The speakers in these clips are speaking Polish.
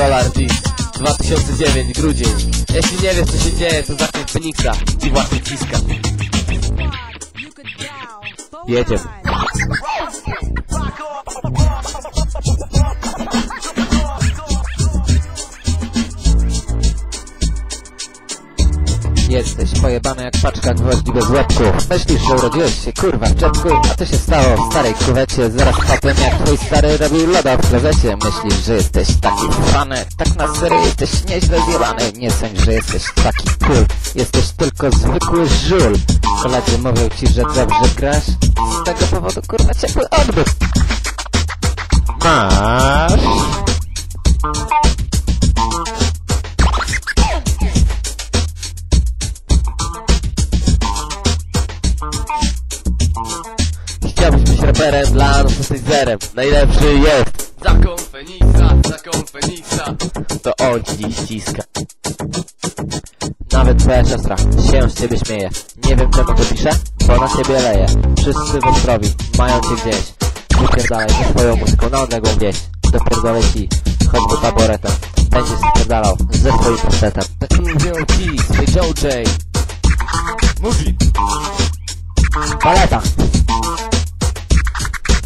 Justice 2009 grudzień. Jeśli nie wiesz co się dzieje to zacznij Feniksa i właśnie ciska Jedziemy Jesteś pojebany jak paczka gwoździ bez łebku Myślisz, że urodziłeś się kurwa w czepku A to się stało w starej kuwecie. Zaraz potem jak twój stary robił loda w klozecie. Myślisz, że jesteś taki fany Tak na serio jesteś nieźle zjebany. Nie sądź, że jesteś taki cool Jesteś tylko zwykły żul. Koledzy mówią ci, że dobrze grasz. Z tego powodu kurwa ciepły odbyt Chciałbyś być raperem, dla nas jesteś zerem. Najlepszy jest. Zakon Feniksa, zakon Feniksa To on ci dziś ściska. Nawet twoja siostra się z ciebie śmieje. Nie wiem czemu to pisze, bo na ciebie leje. Wszyscy w zdrowi, mają cię gdzieś. Wypierdalaj ze swoją muzyką na odległą wieś. Dopierdolę ci, choćby taboretem. Będziesz spierdalał ze swoim facetem Tak mówią ci, swój Joe J. Mówi, Paleta!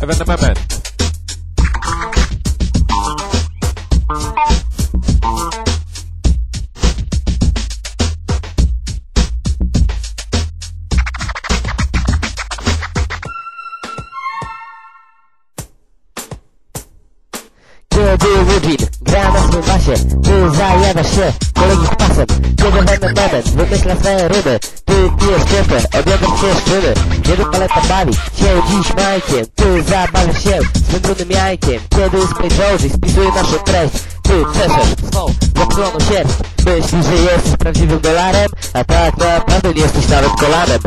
Have a moment. Ewenement. Kiedy Woodin gra na swym basie Ty zajadasz się. Kolegi z pasem Kiedy Venom Moment. Wymyśla swoje ryby Ty pijesz ciepłe, obiadem się szczyny Kiedy paleta bawi się dziś majkiem Ty zabawiasz się swym brudnym jajkiem. Kiedy Space Josie spisuje naszą treść Ty czeszesz swą zaploną sierść. Myślisz, że jesteś prawdziwym dolarem A tak naprawdę nie jesteś nawet kolanem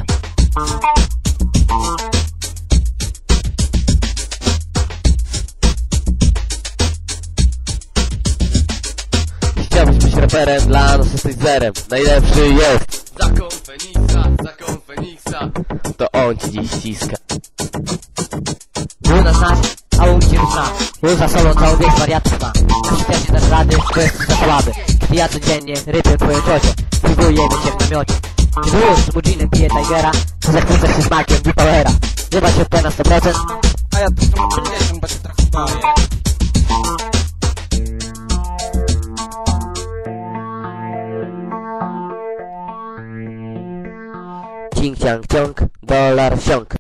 raperem, dla nas jesteś zerem Najlepszy jest. Zakon Feniksa, zakon Feniksa To on ci dziś ściska nas nas, a u cię zna Już za sobą całą wieś wariatów ma. Na świecie dasz rady, to jesteś za słaby. Gdy ja codziennie rypię twoje ciocie Próbujemy cię w namiocie. Gdy już z Mujinem pije Tigera To zachwycasz się smakiem Powera Chyba się to na 100% A ja to są 50, bo się trochę boję. Ciang ciąg, dolar wsiąk